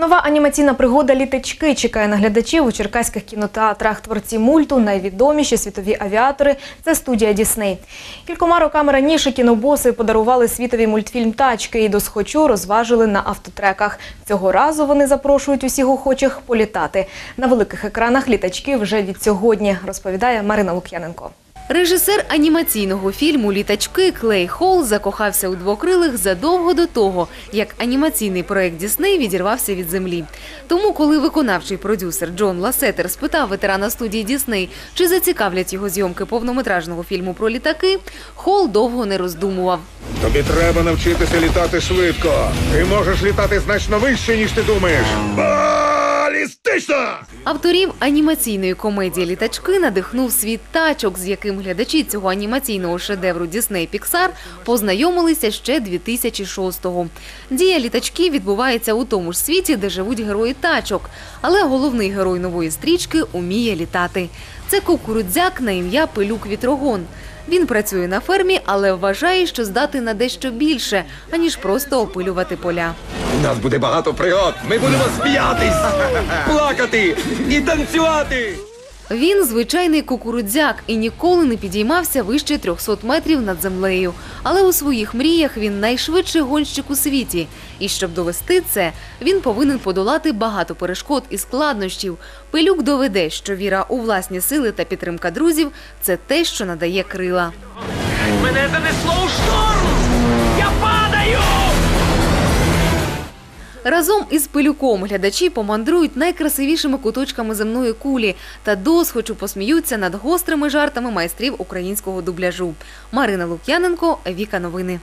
Нова анімаційна пригода Літачки чекає на глядачів у черкаських кінотеатрах. Творці мульту найвідоміші світові авіатори це студія Дісней. Кількома роками раніше кінобоси подарували світові мультфільм Тачки і до схочу розважили на автотреках. Цього разу вони запрошують усіх охочих політати. На великих екранах літачки вже від сьогодні, розповідає Марина Лук'яненко. Режисер анімаційного фільму Літачки Клей Холл закохався у двокрилих задовго до того, як анімаційний проект Дісней відірвався від землі. Тому, коли виконавчий продюсер Джон Ласетер спитав ветерана студії Дісней, чи зацікавлять його зйомки повнометражного фільму про літаки, Холл довго не роздумував. Тобі треба навчитися літати швидко. Ти можеш літати значно вище, ніж ти думаєш. Балістично! Авторів анімаційної комедії Літачки надихнув світ тачок, з яким глядачі цього анімаційного шедевру Дісней Піксар познайомилися ще 2006-го. Дія літачки відбувається у тому ж світі, де живуть герої тачок. Але головний герой нової стрічки уміє літати. Це кукурудзяк на ім'я Пилюк Вітрогон. Він працює на фермі, але вважає, що здати на дещо більше, аніж просто опилювати поля. У нас буде багато пригод. Ми будемо сміятись, плакати і танцювати. Він звичайний кукурудзяк і ніколи не підіймався вище 300 метрів над землею. Але у своїх мріях він найшвидший гонщик у світі. І щоб довести це, він повинен подолати багато перешкод і складнощів. Пилюк доведе, що віра у власні сили та підтримка друзів це те, що надає крила. Мене занесло у шторм! Я падаю! Разом із пилюком глядачі помандрують найкрасивішими куточками земної кулі та досхочу посміються над гострими жартами майстрів українського дубляжу. Марина Лук'яненко, Віка Новини.